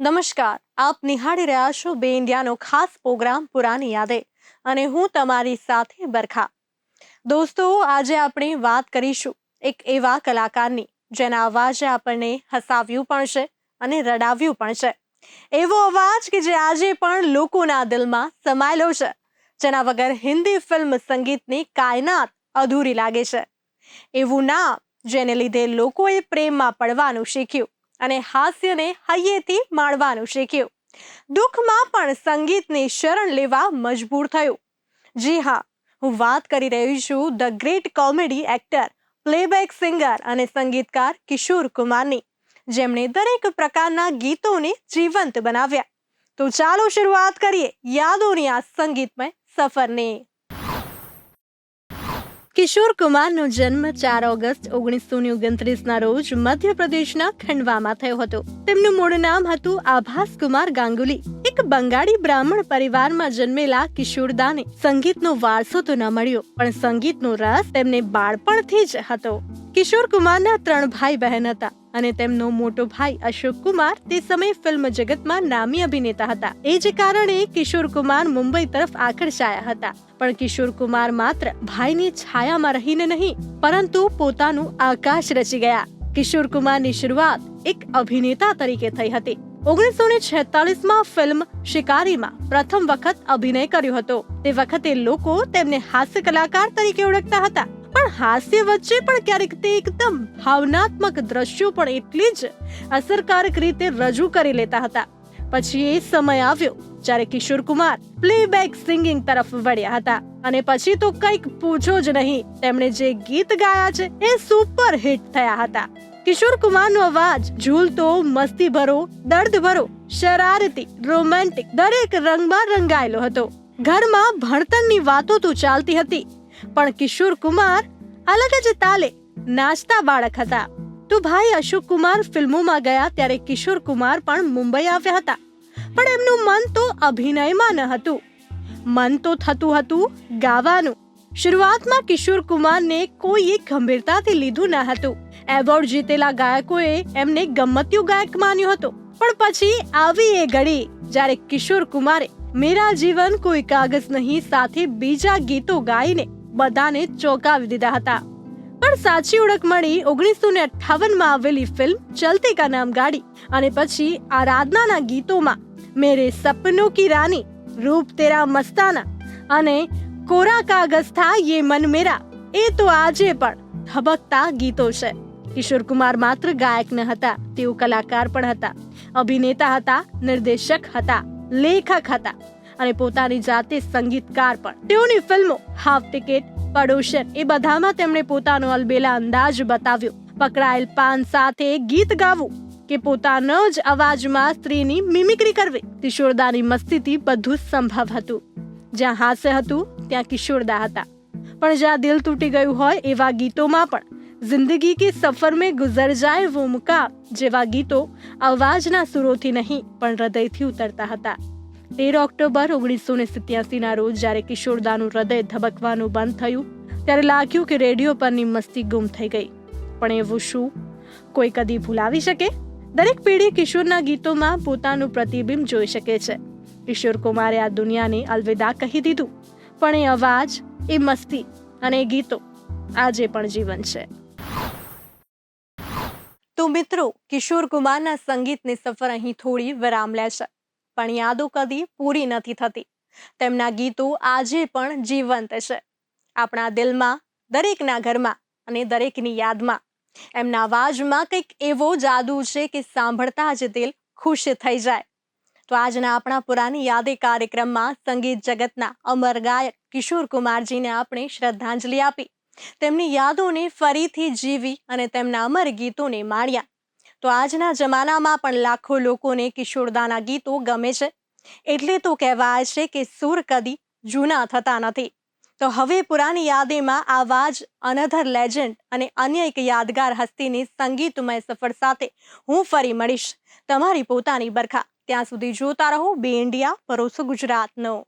નમસ્કાર, આપ નિહાળી રહ્યા છો બે ઇન્ડિયાનો ખાસ પ્રોગ્રામ પુરાની યાદે અને હું તમારી સાથે બરખા. દોસ્તો, આજે આપણે વાત કરીશું એક એવા કલાકારની જેના અવાજે આપણને હસાવ્યું પણ છે અને રડાવ્યું પણ છે. એવો અવાજ કે જે આજે પણ લોકોના દિલમાં સમાયેલો છે, જેના વગર હિન્દી ફિલ્મ સંગીતની કાયનાત અધૂરી લાગે છે. એવું નામ જેને લીધે લોકોએ પ્રેમમાં પડવાનું શીખ્યું. અને હાસ્યને હૈયેથી માણવાનું શીખ્યું. દુઃખમાં પણ સંગીતની શરણ લેવા મજબૂર થયું. જી હા, હું વાત કરી રહી છું the great comedy actor, playback singer અને સંગીતકાર કિશોર કુમારની, જેમણે દરેક પ્રકારના ગીતોને જીવંત બનાવ્યા. તો ચાલો શરૂઆત કરીએ યાદોની આ સંગીતમય સફરની. કિશોર કુમારનો જન્મ ચાર ઓગસ્ટ ઓગણીસો ઓગણત્રીસના રોજ મધ્યપ્રદેશના ખંડવામાં થયો હતો. તેમનું મૂળ નામ હતું આભાસ કુમાર ગાંગુલી. એક બંગાળી બ્રાહ્મણ પરિવારમાં જન્મેલા કિશોરદાને સંગીતનો વારસો તો ન મળ્યો, પણ સંગીતનો રસ તેમને બાળપણથી જ હતો. કિશોર કુમારના ત્રણ ભાઈ બહેન હતા અને તેમનો મોટો ભાઈ અશોક કુમાર તે સમયે ફિલ્મ જગતમાં નામી અભિનેતા હતા. એ જ કારણે કિશોર કુમાર મુંબઈ તરફ આકર્ષાયા હતા. પણ કિશોર કુમાર માત્ર ભાઈની છાયામાં રહીને નહીં, પરંતુ પોતાનું આકાશ રચી ગયા. કિશોર કુમારની શરૂઆત એક અભિનેતા તરીકે થઈ હતી. ઓગણીસો ને છેતાલીસમાં ફિલ્મ શિકારીમાં પ્રથમ વખત અભિનય કર્યો હતો. તે વખતે લોકો તેમને હાસ્ય કલાકાર તરીકે ઓળખતા હતા. પણ હાસ્ય વચ્ચે પણ ક્યારેક તે એકદમ ભાવનાત્મક દ્રશ્યો પણ એટલી જ અસરકારક રીતે રજૂ કરી લેતા હતા. પછી એ સમય આવ્યો જ્યારે કિશોર કુમાર પ્લેબેક સિંગિંગ તરફ વળ્યા હતા અને પછી તો કંઈક પૂછો જ નહીં, તેમણે જે ગીત ગાયા છે એ સુપર હિટ થયા હતા. કિશોર કુમારનો અવાજ ઝૂલતો મસ્તી ભરો, દર્દ ભરો, શરારતી રોમેન્ટિક દરેક રંગમાં રંગાયેલો હતો. ઘરમાં ભણતરની વાતો તો ચાલતી હતી પણ કિશોર કુમાર અલગ જ તાલે નાચતા બાળક હતા. તો ભાઈ અશોક કુમાર ફિલ્મોમાં ગયા ત્યારે કિશોર કુમાર પણ મુંબઈ આવ્યા હતા. પણ એમનું મન તો અભિનયમાં ન હતું. મન તો થતું હતું ગાવાનું. શરૂઆતમાં કિશોર કુમારને કોઈએ ગંભીરતાથી લીધું ન હતું. એવોર્ડ જીતેલા ગાયકોએ એમને ગમત્યું ગાયક માન્યો હતો. પણ પછી આવી એ ઘડી જ્યારે કિશોર કુમારે મેરા જીવન કોઈ કાગજ નહીં, સાથે બીજા ગીતો ગાઈને બધાને ચોંકાવી દીધા હતા. પણ સાચી ઓળખ મળી ઓગણીસો ને અઠાવનમાં આવેલી ફિલ્મ ચલતે કા નામ ગાડી અને પછી આરાધનાના ગીતોમાં મેરે સપનો કી રાની, રૂપ તેરા મસ્તાના અને કોરા કાગઝ થા યે મન મેરા, એ તો આજે પણ ધબકતા ગીતો છે. કિશોર કુમાર માત્ર ગાયક ન હતા, તેઓ કલાકાર પણ હતા, અભિનેતા હતા, નિર્દેશક હતા, લેખક હતા. અને પોતાની જાતે સંગીતકાર પણ. તેઓની ફિલ્મો હાફ ટિકિટ પડોશન એ બધામાં તેમણે પોતાનો અલબેલા અંદાજ બતાવ્યો. પકડાયેલ પાન સાથે ગીત ગાવું કે પોતાનો જ અવાજમાં સ્ત્રીની મિમિક્રી કરવી. કિશોરદાની મસ્તીથી બધું સંભવ હતું. જ્યાં હાસ્ય હતું, ત્યાં કિશોરદા હતા. પણ જ્યાં દિલ તૂટી ગયું હોય એવા ગીતોમાં પણ જિંદગી કે સફર મેં ગુજર જાય વો મુકા જેવા ગીતો અવાજના સુરોથી નહીં, પણ હૃદયથી ઉતરતા હતા. તેર ઓક્ટોબર ઓગણીસો ને સિત્યાસીના રોજ જ્યારે કિશોરદાનું હૃદય ધબકવાનું બંધ થયું, ત્યારે લાગ્યું કે રેડિયો પરની મસ્તી ગુમ થઈ ગઈ. પણ એવું શું? કોઈ કદી ભૂલાવી શકે? દરેક પેઢી કિશોરના ગીતોમાં પોતાનું પ્રતિબિંબ જોઈ શકે છે. કિશોર કુમારે આ દુનિયાને અલવિદા કહી દીધું. પણ એ અવાજ, એ મસ્તી અને ગીતો આજે પણ જીવન છે. તો મિત્રો, કિશોર કુમારના સંગીતની સફર અહીં થોડી વિરામ લે છે. પણ યાદો કદી પૂરી નથી થતી. તેમના ગીતો આજે પણ જીવંત છે. આપણા દિલમાં, દરેકના ઘરમાં અને દરેકની યાદમાં. એમના અવાજમાં કંઈક એવો જાદુ છે કે સાંભળતા જ દિલ ખુશ થઈ જાય. તો આજના આપણા પુરાની યાદે કાર્યક્રમમાં સંગીત જગતના અમર ગાયક કિશોર કુમારજીને આપણે શ્રદ્ધાંજલિ આપી. તેમની યાદોને ફરીથી જીવી અને તેમના અમર ગીતોને માણ્યા. તો આજના જમાનામાં પણ લાખો લોકોને કિશોરદાના ગીતો ગમે છે. એટલે તો કહેવાય છે કે સુર કદી જૂના થતા નથી. તો હવે પુરાની યાદીમાં આવા જ અનધર લેજન્ડ અને અન્ય એક યાદગાર હસ્તીની સંગીતમય સફર સાથે હું ફરી મળીશ. તમારી પોતાની બરખા. ત્યાં સુધી જોતા રહો, બે ઇન્ડિયા, પરોસો ગુજરાતનો.